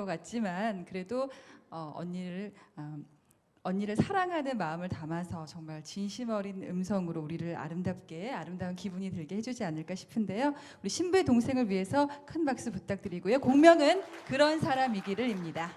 것 같지만 그래도 어, 언니를 어, 언니를 사랑하는 마음을 담아서 정말 진심 어린 음성으로 우리를 아름답게 아름다운 기분이 들게 해주지 않을까 싶은데요. 우리 신부의 동생을 위해서 큰 박수 부탁드리고요. 공명은 그런 사람이기를입니다.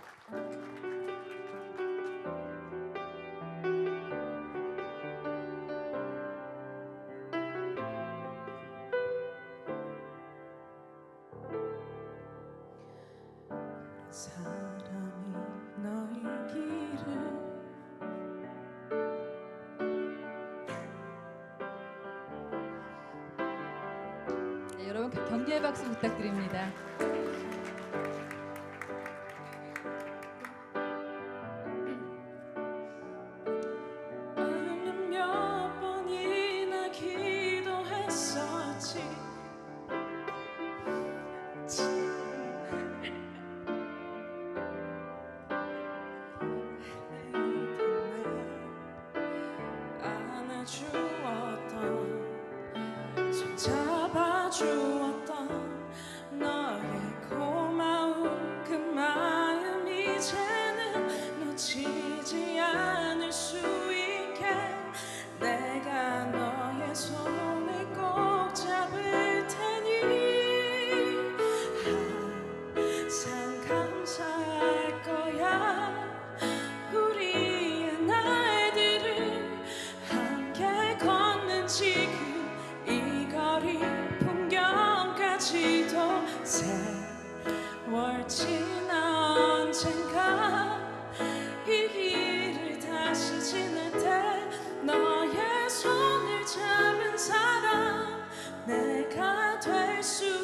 여러분 격려의 박수 부탁드립니다. 주었던 손 잡아주었던 내가 될수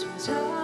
sometimes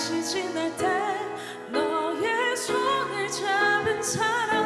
다시 지날 때 너의 손을 잡은 사람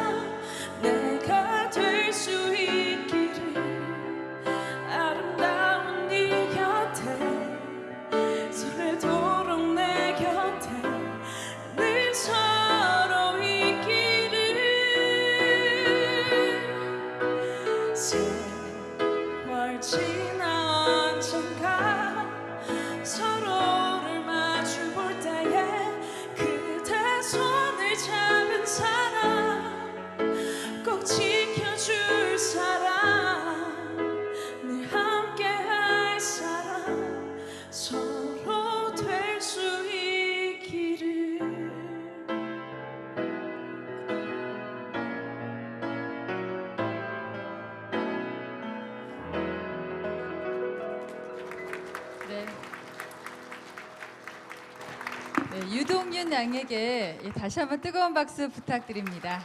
유동윤 양에게 예, 다시 한번 뜨거운 박수 부탁드립니다.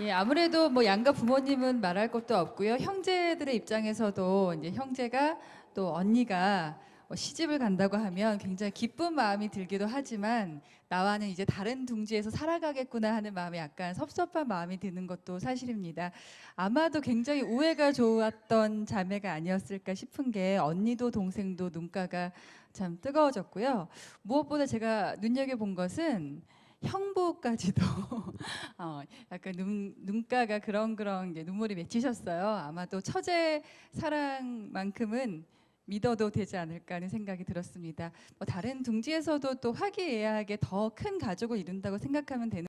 예, 아무래도 뭐 양가 부모님은 말할 것도 없고요. 형제들의 입장에서도 이제 형제가 또 언니가 뭐 시집을 간다고 하면 굉장히 기쁜 마음이 들기도 하지만 나와는 이제 다른 둥지에서 살아가겠구나 하는 마음이 약간 섭섭한 마음이 드는 것도 사실입니다. 아마도 굉장히 우애가 좋았던 자매가 아니었을까 싶은 게 언니도 동생도 눈가가 참 뜨거워졌고요. 무엇보다 제가 눈여겨본 것은 형부까지도 어, 약간 눈, 눈가가 그렁그렁 이제 눈물이 맺히셨어요. 아마도 처제 사랑만큼은 믿어도 되지 않을까 하는 생각이 들었습니다. 뭐 다른 둥지에서도 또 화기애애하게 더 큰 가족을 이룬다고 생각하면 되는